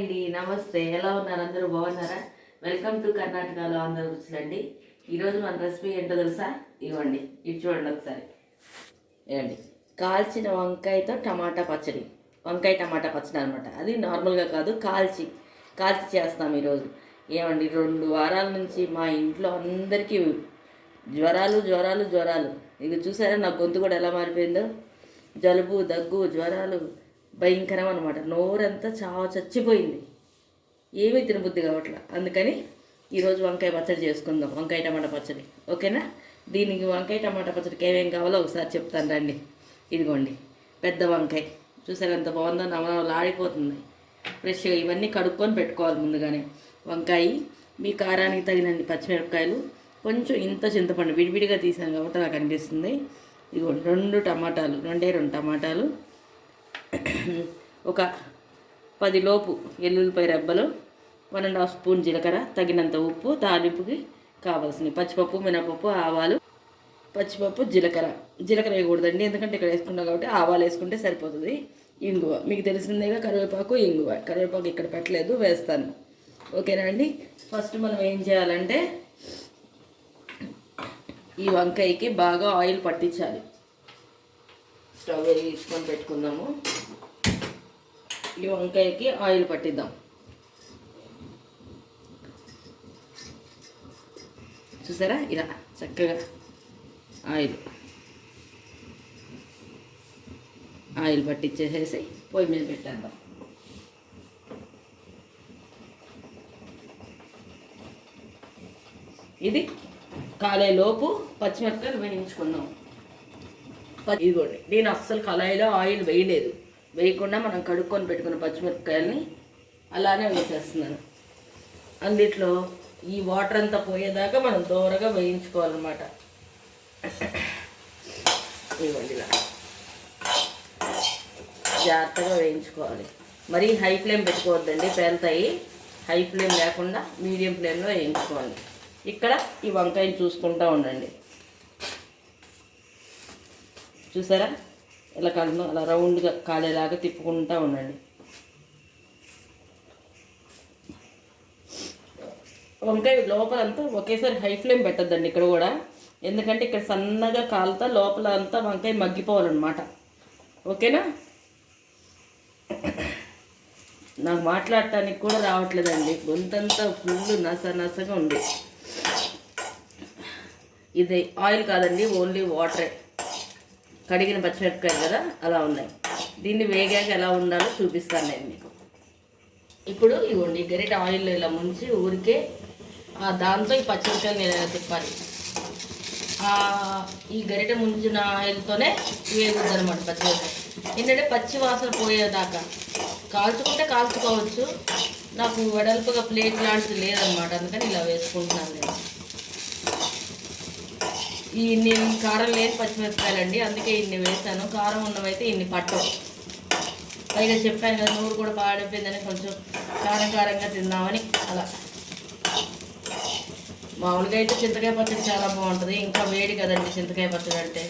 అండి నమస్తే. ఎలా ఉన్నారు? అందరూ బాగున్నారా? వెల్కమ్ టు కర్ణాటకలో అందరూ రుచులండి ఈరోజు మన రెసిపీ ఏంటో తెలుసా? ఇవ్వండి. ఇది చూడండి ఒకసారి. ఇవ్వండి. కాల్చిన వంకాయతో టమాటా పచ్చడి. వంకాయ టమాటా పచ్చడి అనమాట అది నార్మల్గా కాదు కాల్చి. కాల్చి చేస్తాం ఈరోజు. ఏమండి? రెండు వారాల నుంచి మా ఇంట్లో అందరికీ జ్వరాలు జ్వరాలు జ్వరాలు. ఇక చూసారా నా గొంతు కూడా ఎలా మారిపోయిందో? జలుబు దగ్గు జ్వరాలు. భయంకరం అనమాట నోరంతా చాలా చచ్చిపోయింది. ఏమీ తినబుద్ధి కావట్లా. అందుకని ఈరోజు వంకాయ పచ్చడి చేసుకుందాం. వంకాయ టమాటా పచ్చడి. ఓకేనా? దీనికి వంకాయ టమాటా పచ్చడికి ఏమేం కావాలో ఒకసారి చెప్తాను రండి. ఇదిగోండి. పెద్ద వంకాయ. చూసారు ఎంత బాగుందో? నవనవలు ఆడిపోతుంది ఫ్రెష్గా ఇవన్నీ కడుక్కొని పెట్టుకోవాలి ముందుగానే. వంకాయ మీ కారానికి తగినన్ని పచ్చిమిరపకాయలు కొంచెం ఇంత చింతపండు విడివిడిగా తీసాను కాబట్టి నాకు అనిపిస్తుంది ఇదిగోండి రెండు టమాటాలు. రెండే రెండు టమాటాలు. ఒక పది లోపు ఎల్లుల్లిపాయ రెబ్బలు వన్ అండ్ హాఫ్ స్పూన్ జీలకర్ర తగినంత ఉప్పు తాలింపుకి కావాల్సినవి. పచ్చిపప్పు మినపప్పు ఆవాలు పచ్చిపప్పు జీలకర్ర. జీలకర్ర వేయకూడదండి ఎందుకంటే ఇక్కడ వేసుకున్నాం కాబట్టి ఆవాలు వేసుకుంటే సరిపోతుంది. ఇంగువ. మీకు తెలిసిందేగా కరివేపాకు ఇంగువ. కరివేపాకు ఇక్కడ పెట్టలేదు వేస్తాను. ఓకేనా అండి? ఫస్ట్ మనం ఏం చేయాలంటే ఈ వంకాయకి బాగా ఆయిల్ పట్టించాలి. స్టవ్ తీసుకొని పెట్టుకుందాము. ఈ వంకాయకి ఆయిల్ పట్టిద్దాం. చూసారా? ఇలా చక్కగా ఆయిల్. ఆయిల్ పట్టించేసేసి పొయ్యి మీద పెట్టేద్దాం. ఇది కాలేలోపు పచ్చిమిరపకాయలు వేయించుకుందాం. ఇదిగోండి నేను అస్సలు కళాయిలో ఆయిల్ వేయలేదు. వేయకుండా మనం కడుక్కొని పెట్టుకున్న పచ్చిమిరపకాయలని అలానే వేసేస్తున్నాను. అందుట్లో ఈ వాటర్ అంతా పోయేదాకా మనం దూరగా వేయించుకోవాలన్నమాట. ఇవ్వండి ఇలా. జాగ్రత్తగా వేయించుకోవాలి. మరీ హై ఫ్లేమ్ పెట్టుకోవద్దండి పేలుతాయి. హై ఫ్లేమ్ లేకుండా మీడియం ఫ్లేమ్లో వేయించుకోవాలి. ఇక్కడ ఈ వంకాయని చూసుకుంటూ ఉండండి. చూసారా? ఇలా కలను అలా రౌండ్గా కాలేలాగా తిప్పుకుంటూ ఉండండి. వంకాయ లోపలంతా ఒకేసారి హై ఫ్లేమ్ పెట్టద్దండి ఇక్కడ కూడా. ఎందుకంటే ఇక్కడ సన్నగా కాలుతా లోపల అంతా వంకాయ మగ్గిపోవాలన్నమాట. ఓకేనా? నాకు మాట్లాడటానికి కూడా రావట్లేదండి. గొంతంతా ఫుల్ నస నసగా ఉంది. ఇది ఆయిల్ కాదండి ఓన్లీ వాటరే. కడిగిన పచ్చిమిరపకాయలు కదా అలా ఉన్నాయి. దీన్ని వేగాక ఎలా ఉండాలో చూపిస్తాను నేను మీకు. ఇప్పుడు ఇవ్వండి గరిట ఆయిల్లో ఇలా ముంచి ఊరికే దాంతో ఈ పచ్చిమిరపకాయలు నేను తిప్పాలి? ఈ గరిట ముంచిన ఆయిల్తోనే వేగుద్ది అనమాట పచ్చిమిరపకాయ. ఏంటంటే పచ్చి వాసన పోయేదాకా కాల్చుకుంటే కాల్చుకోవచ్చు. నాకు వెడల్పుగా ప్లేట్ లాంటిది లేదనమాట అందుకని ఇలా వేసుకుంటున్నాను ఈ ఇన్ని కారం లేని పచ్చిమిరపకాయలండి. అందుకే ఇన్ని వేసాను. కారం ఉన్నవైతే ఇన్ని పట్టవు పైగా చెప్పాను కదా నూరు కూడా పాడైపోయిందని కొంచెం కారం కారంగా తిందామని అలా. మామూలుగా అయితే చింతకాయ పచ్చడి చాలా బాగుంటుంది. ఇంకా వేడి కదండి చింతకాయ పచ్చడి అంటే.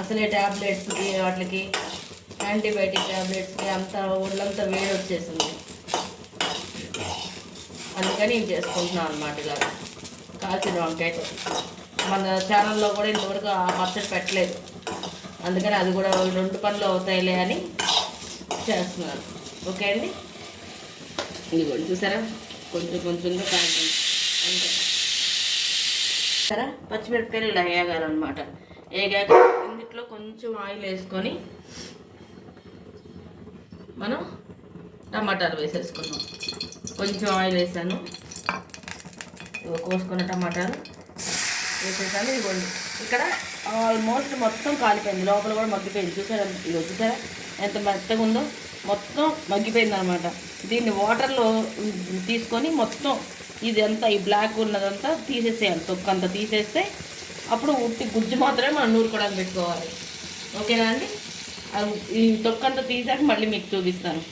అసలే ట్యాబ్లెట్స్కి వాటికి యాంటీబయాటిక్ ట్యాబ్లెట్స్కి అంతా ఒళ్ళంతా వేడి వచ్చేసింది. అందుకని నేను చేసుకుంటున్నాను అనమాట ఇలా కాల్చిన వంకాయతో. మన ఛానల్లో కూడా ఇంతవరకు ఆ పచ్చడి పెట్టలేదు. అందుకని అది కూడా రెండు పనులు అవుతాయిలే అని చేస్తున్నాను ఓకే అండి? ఇదిగోండి చూసారా? కొంచెం కొంచెంగా కాల్చింది అంతే. సరే పచ్చిమిరపకాయలు ఇలా అనమాట వేగాక ఇందులో కొంచెం ఆయిల్ వేసుకొని మనం టమాటాలు వేసేసుకున్నాం. కొంచెం ఆయిల్ వేసాను. కోసుకున్న టమాటాలు. వేసేసాను ఇవ్వండి. ఇక్కడ ఆల్మోస్ట్ మొత్తం కాలిపోయింది. లోపల కూడా మగ్గిపోయింది. చూసారా? ఇది చూసారా? ఎంత మెత్తగా ఉందో? మొత్తం మగ్గిపోయింది అనమాట దీన్ని వాటర్లో తీసుకొని మొత్తం ఇది ఈ బ్లాక్ ఉన్నదంతా తీసేసేయాలి. తొక్కు అంతా తీసేస్తే అప్పుడు ఉట్టి గుజ్జు మాత్రమే మనం నూరుకోవడానికి పెట్టుకోవాలి. ఓకేనా అండి? ఈ ఈ తొక్కంతా తీసాక మళ్ళీ మీకు చూపిస్తాను.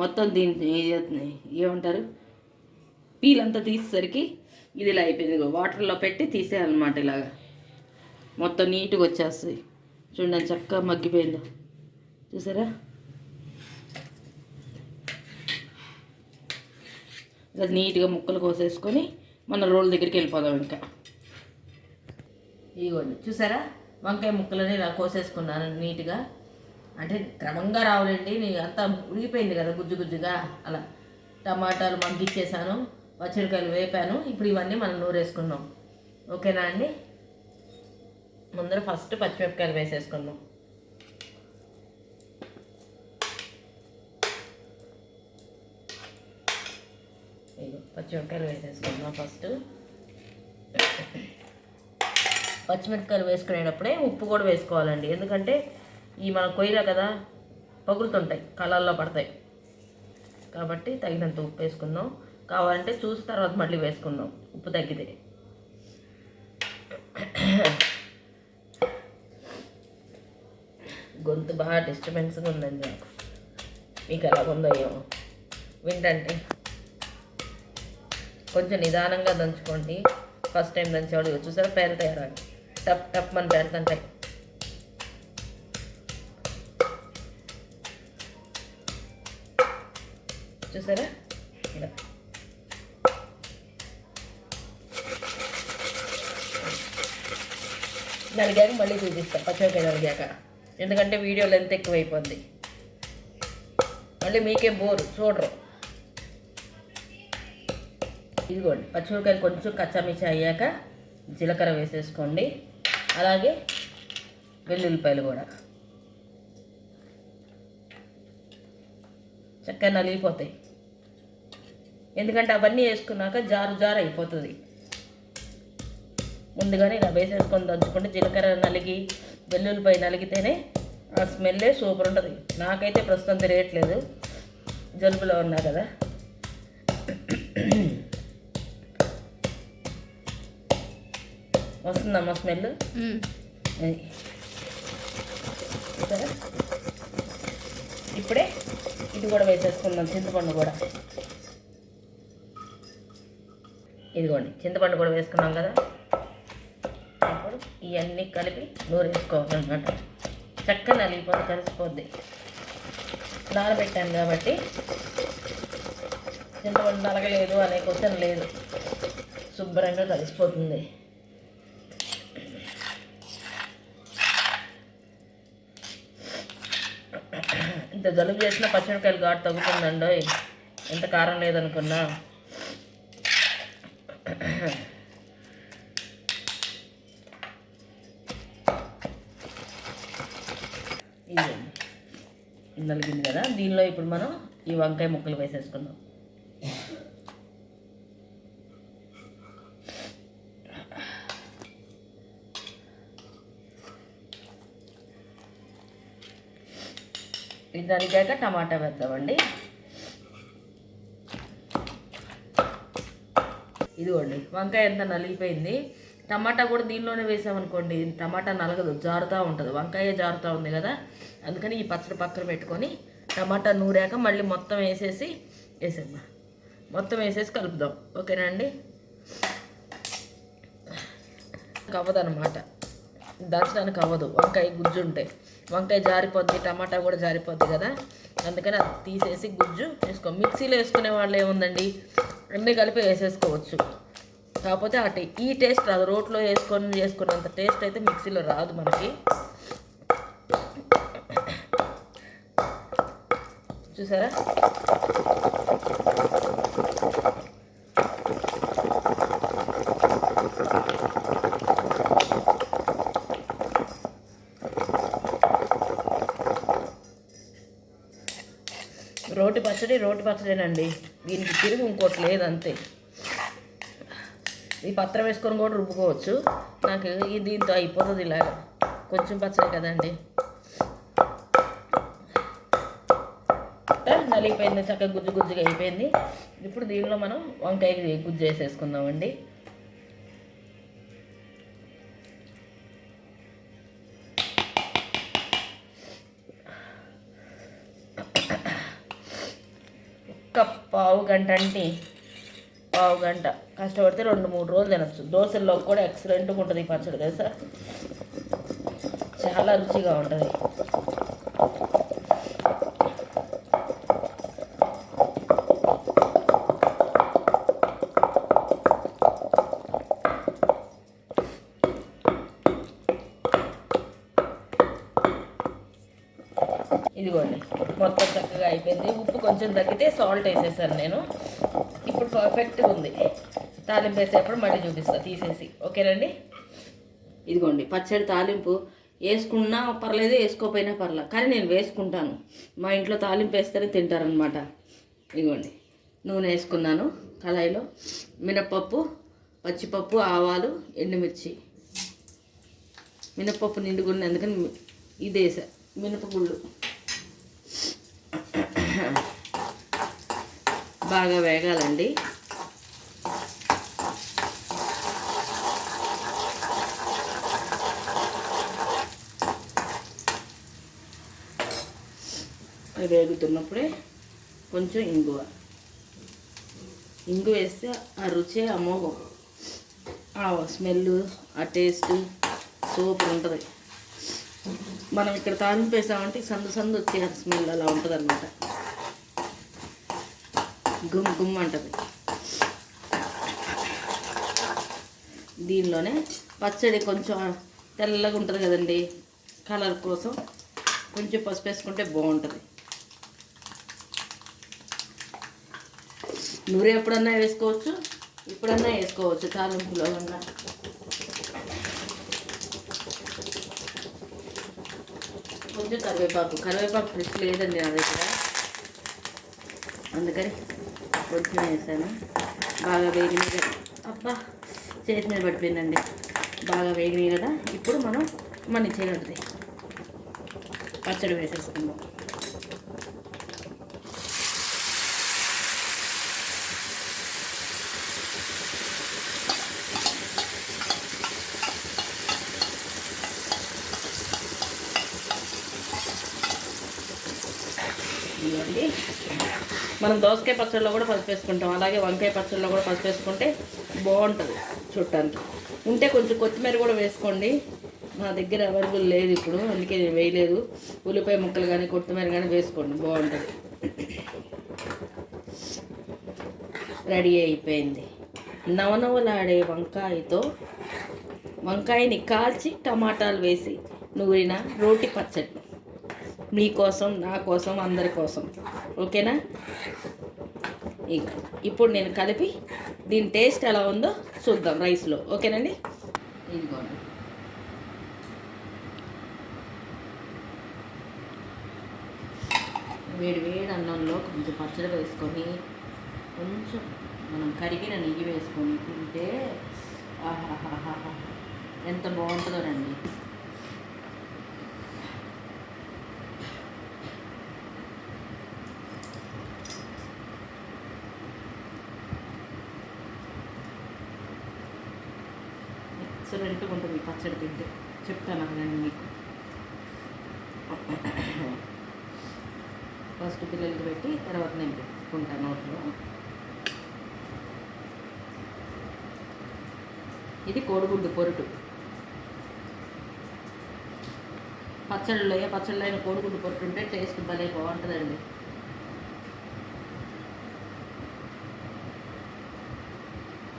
మొత్తం దీన్ని ఏమంటారు? పీల్ అంతా తీసేసరికి ఇది ఇలా అయిపోయింది వాటర్లో పెట్టి తీసేయాలన్నమాట ఇలాగా. మొత్తం నీట్గా వచ్చేస్తుంది చూడండి చక్కగా మగ్గిపోయిందో. చూసారా? ఇలా నీట్గా ముక్కలు కోసేసుకొని మన రోల్ దగ్గరికి వెళ్ళిపోదాం ఇంకా. ఇదిగోండి చూసారా? వంకాయ ముక్కలని ఇలా కోసేసుకున్నాను నీట్గా. అంటే క్రమంగా రావాలండి నేను అంతా ఉడిగిపోయింది కదా గుజ్జు గుజ్జుగా. అలా టమాటాలు మగ్గిచ్చేసాను. పచ్చడికాయలు వేపాను. ఇప్పుడు ఇవన్నీ మనం నూరేసుకున్నాం ఓకేనా అండి? ముందర ఫస్ట్ పచ్చిమిరపకాయలు వేసేసుకున్నాం పచ్చిమిరపకాయలు వేసేసుకుందాం ఫస్ట్. పచ్చిమిరపకాయలు వేసుకునేటప్పుడే ఉప్పు కూడా వేసుకోవాలండి. ఎందుకంటే ఈ మన కొయ్యలు కదా పగులుతుంటాయి కళ్ళల్లో పడతాయి. కాబట్టి తగినంత ఉప్పు వేసుకుందాం. కావాలంటే చూసి తర్వాత మళ్ళీ వేసుకుందాం. ఉప్పు తగ్గితే. గొంతు బాగా డిస్టర్బెన్స్గా ఉందండి నాకు. మీకు ఎలా ఉందో ఏమో. వింటంటే కొంచెం నిదానంగా దంచుకోండి. ఫస్ట్ టైం దంచేవాడు చూసారా పేరుతాయి అలా టప్ టప్ అని పేరుతుంటాయి చూసారా ఇలా నలిగాక మళ్ళీ చూపిస్తాం పచ్చిమిరపకాయ నలిగాక ఎందుకంటే వీడియో లెంత్ ఎక్కువైపోద్ది మళ్ళీ మీకే బోరు చూడరు. ఇదిగోండి పచ్చిమిరపకాయలు కొంచెం కచ్చామిచ్చా అయ్యాక జీలకర్ర వేసేసుకోండి. అలాగే వెల్లుల్లిపాయలు కూడా. చక్కగా నలిగిపోతాయి. ఎందుకంటే అవన్నీ వేసుకున్నాక జారు జారు అయిపోతుంది. ముందుగానే ఇలా వేసేసుకొని దంచుకుంటే జీలకర్ర నలిగి వెల్లుల్లిపాయ నలిగితేనే ఆ స్మెల్లే సూపర్ ఉంటుంది. నాకైతే ప్రస్తుతం తెలియట్లేదు. జలుబులో ఉన్నా కదా. వస్తుందమ్మా స్మెల్ ఇప్పుడే ఇది కూడా వేసేసుకుందాం చింతపండు కూడా. ఇదిగోండి చింతపండు కూడా వేసుకున్నాం కదా. ఇవన్నీ కలిపి నూరు చక్కగా నలిగిపోతే కలిసిపోద్ది. నానబెట్టాను కాబట్టి చింతపండు నలగలేదు అనే క్వశ్చన్ లేదు. శుభ్రంగా కలిసిపోతుంది. ఇంత జలుబు చేసిన పచ్చిమిరకాయలు ఘాటు తగ్గుతుందండి ఎంత కారం లేదనుకున్నా. ఇదండి ఇది నలిగింది కదా? దీనిలో ఇప్పుడు మనం ఈ వంకాయ ముక్కలు వేసేసుకుందాం. ఇది నలిగాక టమాటా వేద్దామండి. ఇదిగోండి వంకాయ ఎంత నలిగిపోయింది. టమాటా కూడా దీనిలోనే వేసామనుకోండి టమాటా నలగదు జారుతూ ఉంటుంది. వంకాయ జారుతూ ఉంది కదా? అందుకని ఈ పచ్చడి పక్కన పెట్టుకొని టమాటా నూరాక మళ్ళీ మొత్తం వేసేసి వేసేమ్మా. మొత్తం వేసేసి కలుపుదాం. ఓకేనా అండి? అవ్వదు అనమాట దంచడానికి అవ్వదు. వంకాయ గుజ్జు ఉంటాయి వంకాయ జారిపోద్ది టమాటా కూడా జారిపోద్ది కదా. అందుకని అది తీసేసి గుజ్జు వేసుకో. మిక్సీలో వేసుకునే వాళ్ళు ఏముందండి? అన్నీ కలిపి వేసేసుకోవచ్చు. కాకపోతే అటు ఈ టేస్ట్ రాదు. రోట్లో వేసుకొని చేసుకున్నంత టేస్ట్ అయితే మిక్సీలో రాదు మనకి. చూసారా? రోటి పచ్చడి రోటి పచ్చడేనండి. దీనికి తిరుగు ఇంకోటి లేదు అంతే ఈ పత్రం వేసుకొని కూడా రుబ్బుకోవచ్చు. నాకు దీంతో అయిపోతుంది ఇలాగ కొంచెం పచ్చడి కదండి. అయిపోయింది చక్కగా గుజ్జు గుజ్జుగా అయిపోయింది. ఇప్పుడు దీనిలో మనం వంకాయ గుజ్జు వేసేసుకుందామండి. ఒక్క పావు గంట అంటే పావు గంట. కష్టపడితే రెండు మూడు రోజులు తినచ్చు. దోశల్లో కూడా ఎక్సలెంట్గా ఉంటుంది ఈ పచ్చడి తెలుసా? చాలా రుచిగా ఉంటుంది. ఇదిగోండి మొత్తం చక్కగా అయిపోయింది. ఉప్పు కొంచెం తగ్గితే సాల్ట్ వేసేసాను నేను. ఇప్పుడు పర్ఫెక్ట్గా ఉంది. తాలింపు వేసేటప్పుడు మళ్ళీ చూపిస్తాను తీసేసి. ఓకేనండి? ఇదిగోండి పచ్చడి తాలింపు. వేసుకున్నా పర్లేదు వేసుకోపోయినా పర్లేదు కానీ నేను వేసుకుంటాను. మా ఇంట్లో తాలింపు వేస్తేనే తింటారనమాట ఇదిగోండి నూనె వేసుకున్నాను కళాయిలో. మినప్పప్పు పచ్చిపప్పు ఆవాలు ఎండుమిర్చి. మినపప్పు నిండుకున్న ఎందుకని ఇది వేసా మినపగుళ్ళు. బాగా వేగాలండి. వేగుతున్నప్పుడే కొంచెం ఇంగువ. ఇంగు వేస్తే ఆ రుచి అమోఘం ఆ స్మెల్ ఆ టేస్ట్ సూపర్ ఉంటుంది. మనం ఇక్కడ తాలింపు వేసామంటే సందు సందు వచ్చే ఆ స్మెల్ అలా ఉంటుంది అనమాట గుమ్ గుమ్ అంటుంది. దీనిలోనే పచ్చడి కొంచెం తెల్లగా ఉంటుంది కదండి కలర్ కోసం కొంచెం పసుపు వేసుకుంటే బాగుంటుంది. నూనె ఎప్పుడన్నా వేసుకోవచ్చు ఇప్పుడన్నా వేసుకోవచ్చు తాలింపులో ఉన్న కొంచెం కరివేపాకు కరివేపాకు ఫ్రిడ్జ్ లేదండి నా దగ్గర. అందుకని కొంచెం వేసాను. బాగా వేగినాయి కదా. అబ్బా చేతి మీద పడిపోయిందండి. బాగా వేగినాయి కదా. ఇప్పుడు మనం మన చేయగలుగుతాయి పచ్చడి వేసేసుకుందాం ఇదిగోండి మనం దోసకాయ పచ్చడిలో కూడా పసుపు వేసుకుంటాం. అలాగే వంకాయ పచ్చడిలో కూడా పసుపు వేసుకుంటే బాగుంటుంది చూడటానికి ఉంటే కొంచెం కొత్తిమీర కూడా వేసుకోండి. నా దగ్గర అవైలబుల్ లేదు ఇప్పుడు అందుకే నేను వేయలేదు. ఉల్లిపాయ ముక్కలు కానీ కొత్తిమీర కానీ వేసుకోండి బాగుంటుంది. రెడీ అయిపోయింది. నవనవలాడే వంకాయతో వంకాయని కాల్చి టమాటాలు వేసి నూరిన రోటి పచ్చడి. మీకోసం నా కోసం అందరి కోసం. ఓకేనా? ఇక ఇప్పుడు నేను కలిపి దీని టేస్ట్ ఎలా ఉందో చూద్దాం రైస్లో. ఓకేనండి? ఇదిగోండి వేడి వేడి అన్నంలో కొంచెం పచ్చడి వేసుకొని కొంచెం మనం కరిగిన నెయ్యి వేసుకొని తింటే ఆహాహాహా ఎంత బాగుంటుందోనండి ఎక్సలెంట్గా ఉంటుంది పచ్చడి తింటే. చెప్తాను అక్కడండి మీకు. ఫస్ట్ పిల్లలకి పెట్టి తర్వాత నేను పెట్టుకుంటాను నోట్లో. ఇది కోడిగుడ్డు పొరుటు. పచ్చళ్ళు ఏ పచ్చళ్ళు అయిన కోడిగుడ్డు పొరుటు ఉంటే టేస్ట్ భలే బాగుంటుందండి.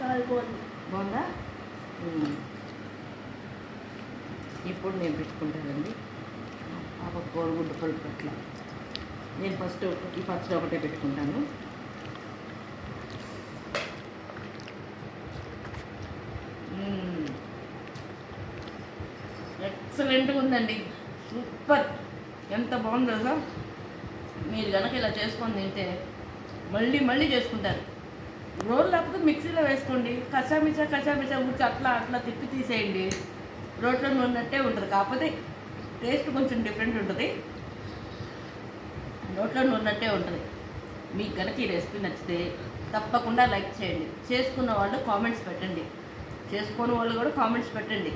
చాలా బాగుంది. బాగుందా. ఇప్పుడు నేను పెట్టుకుంటానండి. పాప కోడిగుడ్డు పలుపు అట్లా. నేను ఫస్ట్ ఈ పచ్చడి ఒకటే పెట్టుకుంటాను. ఎక్సలెంట్గా ఉందండి. సూపర్. ఎంత బాగుందో కదా మీరు కనుక ఇలా చేసుకొని తింటే మళ్ళీ మళ్ళీ చేసుకుంటారు. రోల్ లేకపోతే మిక్సీలో వేసుకోండి. కచ్చామిచ్చా కచ్చామిచ్చా గురించి అట్లా అట్లా తిప్పి తీసేయండి. రోట్లో ఉన్నట్టే ఉంటుంది. కాకపోతే టేస్ట్ కొంచెం డిఫరెంట్ ఉంటుంది. నోట్లో ఉన్నట్టే ఉంటుంది. మీకు కనుక ఈ రెసిపీ నచ్చితే తప్పకుండా లైక్ చేయండి. చేసుకున్న వాళ్ళు కామెంట్స్ పెట్టండి. చేసుకోని వాళ్ళు కూడా కామెంట్స్ పెట్టండి.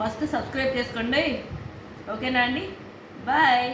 ఫస్ట్ సబ్స్క్రైబ్ చేసుకోండి. ఓకేనా అండి? బాయ్.